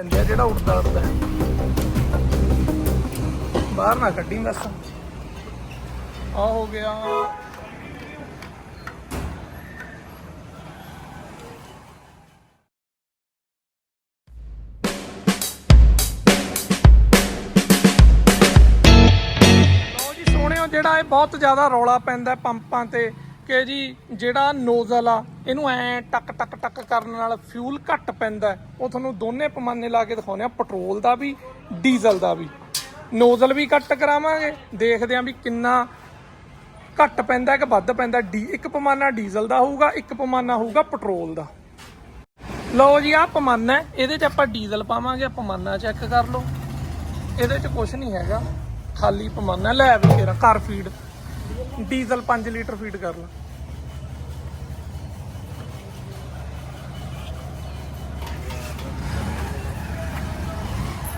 ਪੈਂਦੇ ਆ ਜਿਹੜਾ ਉੱਡਦਾ ਉੱਡਦਾ। ਬਾਹਰ ਨਾ ਕੱਢੀ ਬਸ। ਆ ਹੋ ਗਿਆ। ਲਓ ਜੀ, ਸੋਹਣਿਓ ਜਿਹੜਾ ਇਹ ਬਹੁਤ ਜ਼ਿਆਦਾ ਰੌਲਾ ਪੈਂਦਾ ਪੰਪਾਂ ਤੇ। ਕਿ ਜੀ, ਜਿਹੜਾ ਨੋਜ਼ਲ ਆ ਇਹਨੂੰ ਐ ਟਕ ਟਕ ਟਕ ਕਰਨ ਨਾਲ ਫਿਊਲ ਘੱਟ ਪੈਂਦਾ ਉਹ ਤੁਹਾਨੂੰ ਦੋਨੇ ਪਮਾਨੇ ਲਾ ਕੇ ਦਿਖਾਉਂਦੇ ਆ ਪੈਟਰੋਲ ਦਾ ਵੀ ਡੀਜ਼ਲ ਦਾ ਵੀ। ਨੋਜ਼ਲ ਵੀ ਕੱਟ ਕਰਾਵਾਂਗੇ, ਦੇਖਦੇ ਆਂ ਵੀ ਕਿੰਨਾ ਘੱਟ ਪੈਂਦਾ ਕਿ ਵੱਧ ਪੈਂਦਾ। ਡੀ, ਇੱਕ ਪਮਾਨਾ ਡੀਜ਼ਲ ਦਾ ਹੋਊਗਾ, ਇੱਕ ਪਮਾਨਾ ਹੋਊਗਾ ਪੈਟਰੋਲ ਦਾ। ਲਓ ਜੀ, ਆਹ ਪਮਾਨਾ ਇਹਦੇ 'ਚ ਆਪਾਂ ਡੀਜ਼ਲ ਪਾਵਾਂਗੇ, ਆਹ ਪਮਾਨਾ ਚੈੱਕ ਕਰ ਲਓ। ਇਹਦੇ 'ਚ ਕੁਝ ਨਹੀਂ ਹੈਗਾ, ਖਾਲੀ ਪਮਾਨਾ, ਲੈ ਵੀ ਤੇਰਾ ਘਰ ਫੀਡ ਡੀਜ਼ਲ 5 ਲੀਟਰ ਫੀਡ ਕਰ ਲਾ।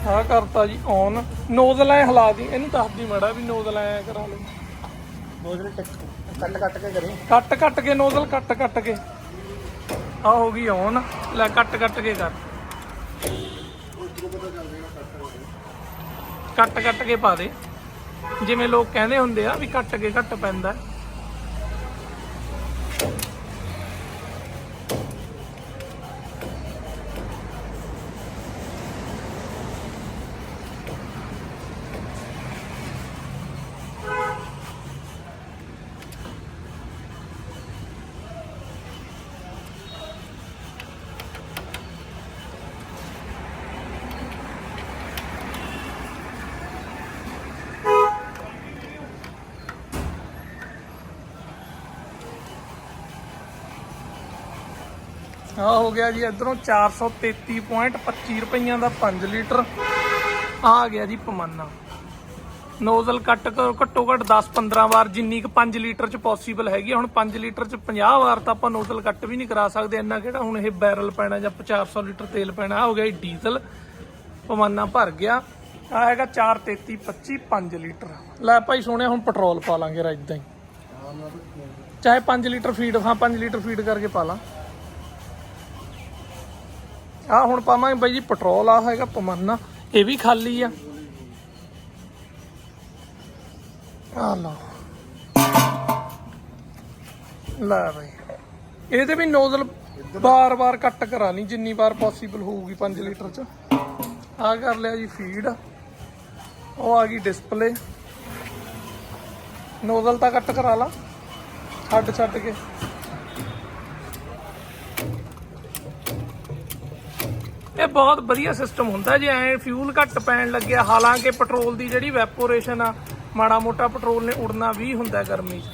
ਹਾਂ ਕਰਤਾ ਜੀ ਔਨ ਨੋਜ਼ਲ ਐ ਹਿਲਾ ਦੀ ਇਹਨੂੰ ਦੱਸਦੀ ਮੜਾ ਵੀ ਨੋਜ਼ਲ ਐ ਕਰਾ ਲੈ ਨੋਜ਼ਲ ਕੱਟ ਕੱਟ ਕੇ ਕਰੀ। ਕੱਟ ਕੱਟ ਕੇ ਨੋਜ਼ਲ ਕੱਟ ਕੱਟ ਕੇ। ਆ ਹੋ ਗਈ ਔਨ ਲੈ ਕੱਟ ਕੱਟ ਕੇ ਕਰ। ਕੱਟ ਕੱਟ ਕੇ ਪਾ ਦੇ। ਜਿਵੇਂ ਲੋਕ ਕਹਿੰਦੇ ਹੁੰਦੇ ਆ ਵੀ ਘੱਟ ਕੇ ਘੱਟ ਪੈਂਦਾ ਆ ਹੋ ਗਿਆ ਜੀ ਇਧਰੋਂ 433.25 ਰੁਪਈਆਂ ਦਾ 5 ਲੀਟਰ। ਆ ਗਿਆ ਜੀ ਪਮਾਨਾ। ਨੋਜ਼ਲ ਕੱਟ ਕਰੋ ਘੱਟੋ ਘੱਟ 10-15 ਵਾਰ ਜਿੰਨੀ ਕੁ 5 ਲੀਟਰ ਚ ਪੋਸੀਬਲ ਹੈਗੀ ਹੁਣ 5 ਲੀਟਰ ਚ 50 ਵਾਰ ਤਾਂ ਆਪਾਂ ਨੋਜ਼ਲ ਕੱਟ ਵੀ ਨਹੀਂ ਕਰਾ ਸਕਦੇ। ਇੰਨਾ ਕਿਹੜਾ ਹੁਣ ਇਹ ਬੈਰਲ ਪੈਣਾ ਜਾਂ 400 ਲੀਟਰ ਤੇਲ ਪੈਣਾ ਆਹ ਹੋ ਗਿਆ ਜੀ ਡੀਜ਼ਲ। ਪਮਾਨਾ ਭਰ ਗਿਆ। ਆ ਹੈਗਾ 433 25 5 ਲੀਟਰ। ਲੈ ਭਾਈ ਸੋਹਣਿਆ ਹੁਣ ਪੈਟਰੋਲ ਪਾ ਲਾਂਗੇ ਰਾ, ਇਦਾਂ ਹੀ। ਚਾਹੇ 5 ਲੀਟਰ ਫੀਡ ਹਾਂ 5 ਲੀਟਰ ਫੀਡ ਕਰਕੇ ਪਾ ਲਾਂ। ਆ ਹੁਣ ਪਾਵਾਂਗੇ ਬਾਈ ਜੀ, ਪੈਟਰੋਲ ਆ ਹੈਗਾ ਪਮਾਨਾ ਇਹ ਵੀ ਖਾਲੀ ਆ। ਆ ਲਓ। ਲੈ ਬਾਈ। ਇਹਦੇ ਵੀ ਨੋਜ਼ਲ ਬਾਰ-ਬਾਰ ਕੱਟ ਕਰਾਣੀ, ਜਿੰਨੀ ਵਾਰ ਪੋਸੀਬਲ ਹੋਊਗੀ 5 ਲੀਟਰ ਚ। ਆ ਕਰ ਲਿਆ ਜੀ ਫੀਡ ਉਹ ਆ ਗਈ ਡਿਸਪਲੇ ਨੋਜ਼ਲ ਤਾਂ ਕੱਟ ਕਰਾ ਲਾ। ਛੱਡ ਛੱਡ ਕੇ। ਇਹ ਬਹੁਤ ਵਧੀਆ ਸਿਸਟਮ ਹੁੰਦਾ ਜੇ, ਐ ਫਿਊਲ ਘੱਟ ਪੈਣ ਲੱਗਿਆ। ਹਾਲਾਂਕਿ ਪੈਟਰੋਲ ਦੀ ਜਿਹੜੀ ਵੈਪੋਰੇਸ਼ਨ ਆ, ਮਾੜਾ ਮੋਟਾ ਪੈਟਰੋਲ ਨੇ ਉੜਨਾ ਵੀ ਹੁੰਦਾ ਗਰਮੀ 'ਚ।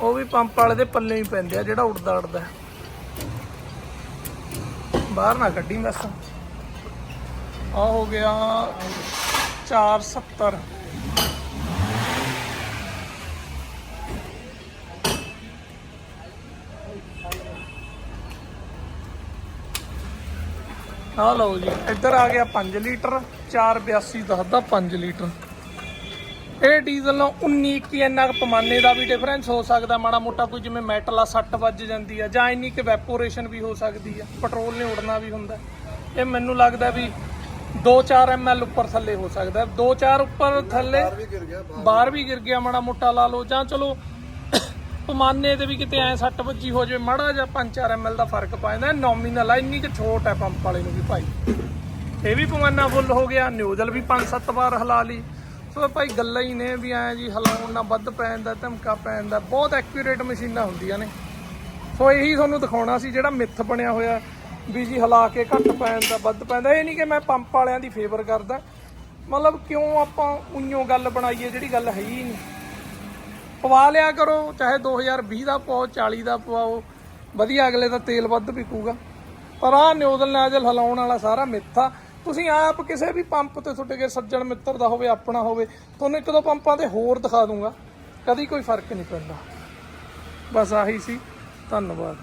ਉਹ ਵੀ ਪੰਪ ਵਾਲੇ ਦੇ ਪੱਲੇ ਹੀ ਪੈਂਦੇ ਆ, ਜਿਹੜਾ ਉੜਦਾ ਉੜਦਾ ਬਾਹਰ ਨਾ ਕੱਢੀ ਬਸ। ਆ ਹੋ ਗਿਆ 470 ਆ ਲਓ ਜੀ ਇੱਧਰ ਆ ਗਿਆ 5 ਲੀਟਰ 482 ਦੱਸਦਾ 5 ਲੀਟਰ। ਇਹ ਡੀਜ਼ਲ ਨਾਲ 19 ਕੀ ਇੰਨਾ ਕੁ ਪਮਾਨੇ ਦਾ ਵੀ ਡਿਫਰੈਂਸ ਹੋ ਸਕਦਾ ਮਾੜਾ ਮੋਟਾ ਕੋਈ ਜਿਵੇਂ ਮੈਟਲ ਆ ਸੱਟ ਵੱਜ ਜਾਂਦੀ ਆ ਜਾਂ ਇੰਨੀ ਕਿ ਵੈਪੋਰੇਸ਼ਨ ਵੀ ਹੋ ਸਕਦੀ ਆ ਪੈਟਰੋਲ ਨੇ ਉੜਨਾ ਵੀ ਹੁੰਦਾ। ਇਹ ਮੈਨੂੰ ਲੱਗਦਾ ਵੀ 2-4 ml ਉੱਪਰ ਥੱਲੇ ਹੋ ਸਕਦਾ। 2-4 ਉੱਪਰ ਥੱਲੇ ਬਾਹਰ ਵੀ ਗਿਰ ਗਿਆ ਮਾੜਾ ਮੋਟਾ ਲਾ ਲਓ ਜਾਂ ਚਲੋ ਪਮਾਨੇ ਤੇ ਵੀ ਕਿਤੇ ਐ ਸੱਟ ਵੱਜੀ ਹੋ ਜਾਵੇ, ਮਾੜਾ ਜਾਂ 5-4 ml ਦਾ ਫ਼ਰਕ ਪਾ ਜਾਂਦਾ ਨੋਮੀਨਲ ਆ, ਇੰਨੀ ਕਿ ਛੋਟ ਹੈ ਪੰਪ ਵਾਲੇ ਨੂੰ ਵੀ ਭਾਈ। ਇਹ ਵੀ ਪਮਾਨਾ ਫੁੱਲ ਹੋ ਗਿਆ, ਨਿਊਜ਼ਲ ਵੀ 5-7 ਵਾਰ ਹਿਲਾ ਲਈ। ਸੋ ਭਾਈ ਗੱਲਾਂ ਹੀ ਨੇ ਵੀ ਐ ਜੀ, ਹਿਲਾਉਣ ਨਾਲ ਵੱਧ ਪੈ ਜਾਂਦਾ ਧਮਕਾ ਪੈ ਜਾਂਦਾ ਬਹੁਤ ਐਕੂਰੇਟ ਮਸ਼ੀਨਾਂ ਹੁੰਦੀਆਂ ਨੇ। ਸੋ ਇਹੀ ਤੁਹਾਨੂੰ ਦਿਖਾਉਣਾ ਸੀ ਜਿਹੜਾ ਮਿੱਥ ਬਣਿਆ ਹੋਇਆ, ਵੀ ਜੀ ਹਿਲਾ ਕੇ ਘੱਟ ਪੈ ਜਾਂਦਾ ਵੱਧ ਪੈਂਦਾ ਇਹ ਨਹੀਂ ਕਿ ਮੈਂ ਪੰਪ ਵਾਲਿਆਂ ਦੀ ਫੇਵਰ ਕਰਦਾ। ਮਤਲਬ ਕਿਉਂ ਆਪਾਂ ਉਈਓ ਗੱਲ ਬਣਾਈਏ, ਜਿਹੜੀ ਗੱਲ ਹੈ ਹੀ ਨਹੀਂ। ਪਵਾ ਲਿਆ ਕਰੋ, ਚਾਹੇ 2020 ਦਾ ਪਾਓ 40 ਦਾ ਪਵਾਓ। ਵਧੀਆ, ਅਗਲੇ ਦਾ ਤੇਲ ਵੱਧ ਵਿਕੂਗਾ। ਪਰ ਆਹ ਨਿਊਜ਼ਲ ਨਾਜ਼ਲ ਹਲਾਉਣ ਵਾਲਾ ਸਾਰਾ ਮਿੱਥਾ ਤੁਸੀਂ ਆਪ ਕਿਸੇ ਵੀ ਪੰਪ ਤੇ ਤੁਹਾਡੇ ਕੇ ਸੱਜਣ ਮਿੱਤਰ ਦਾ ਹੋਵੇ, ਆਪਣਾ ਹੋਵੇ, ਤੁਹਾਨੂੰ ਇੱਕ ਦੋ ਪੰਪਾਂ ਤੇ ਹੋਰ ਦਿਖਾ ਦੂੰਗਾ। ਕਦੀ ਕੋਈ ਫ਼ਰਕ ਨਹੀਂ ਪੈਂਦਾ। ਬਸ ਆਹੀ ਸੀ। ਧੰਨਵਾਦ।